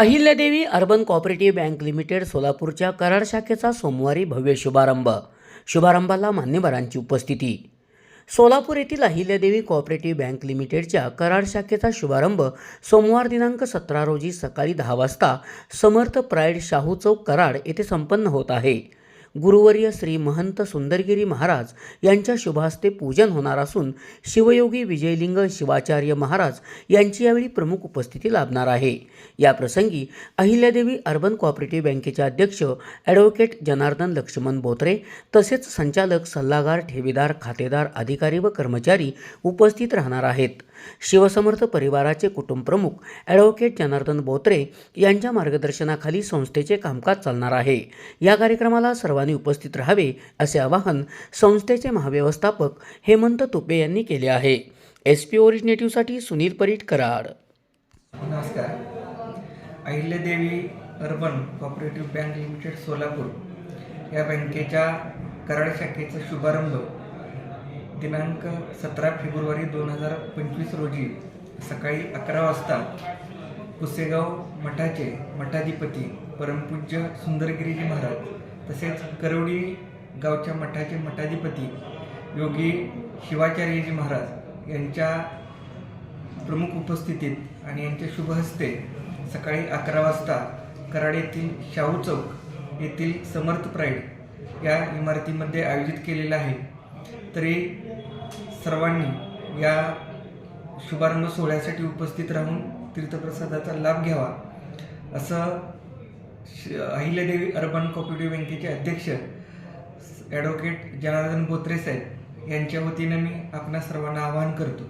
Ahilyadevi urban cooperative bank limited सोलापूरच्या कराड शाखेचा सोमवारी भव्य शुभारंभ. शुभारंभाला मान्यवरांची उपस्थिती. सोलापूर येथील अहिल्यादेवी कॉपरेटिव्ह बँक लिमिटेडच्या कराड शाखेचा शुभारंभ सोमवार दिनांक सतरा रोजी सकाळी दहा वाजता समर्थ प्राईड शाहू चौक कराड येथे संपन्न होत आहे. गुरुवर्य श्री महंत सुंदरगिरी महाराज यांच्या शुभहस्ते पूजन होणार असून शिवयोगी विजयलिंग शिवाचार्य महाराज यांची यावेळी प्रमुख उपस्थिती लाभणार आहे. या प्रसंगी अहिल्यादेवी अर्बन कॉपरेटिव्ह बँकेचे अध्यक्ष ॲडव्होकेट जनार्दन लक्ष्मण बोत्रे तसेच संचालक सल्लागार ठेवीदार खातेदार अधिकारी व कर्मचारी उपस्थित राहणार आहेत. शिवसमर्थ परिवाराचे कुटुंबप्रमुख ॲडव्होकेट जनार्दन बोत्रे यांच्या मार्गदर्शनाखाली संस्थेचे कामकाज चालणार आहे. या कार्यक्रमाला सर्वांनी उपस्थित राहावे असे आवाहन संस्थेचे महाव्यवस्थापक हेमंत तुपे यांनी केले आहे. एस पी ओरिजिनेटिव्हसाठी सुनील परीट कराड. नमस्कार. Ahilyadevi urban cooperative bank limited Solapur या बँकेच्या कराड शाखेचा शुभारंभ दिनांक सतरा फेब्रुवारी दोन हजार पंचवीस रोजी सकाळी अकरा वाजता पुसेगाव मठाचे मठाधिपती परमपूज्य सुंदरगिरीजी महाराज तसेच करवडी गावच्या मठाचे मठाधिपती योगी शिवाचार्यजी महाराज यांच्या प्रमुख उपस्थितीत आणि यांच्या शुभहस्ते सकाळी अकरा वाजता कराड येथील शाहू चौक येथील समर्थ प्राईड या इमारतीमध्ये आयोजित केलेलं आहे. तरी सर्वांनी या शुभारंभ सोहळ्यासाठी उपस्थित राहून तीर्थप्रसादाचा लाभ घ्यावा. असं श- अहिल्यादेवी अर्बन कॉपरेटिव्ह बँकेचे अध्यक्ष ॲडव्होकेट जनार्दन बोत्रे साहेब यांच्या वतीनं मी आपणा सर्वांना आवाहन करतो.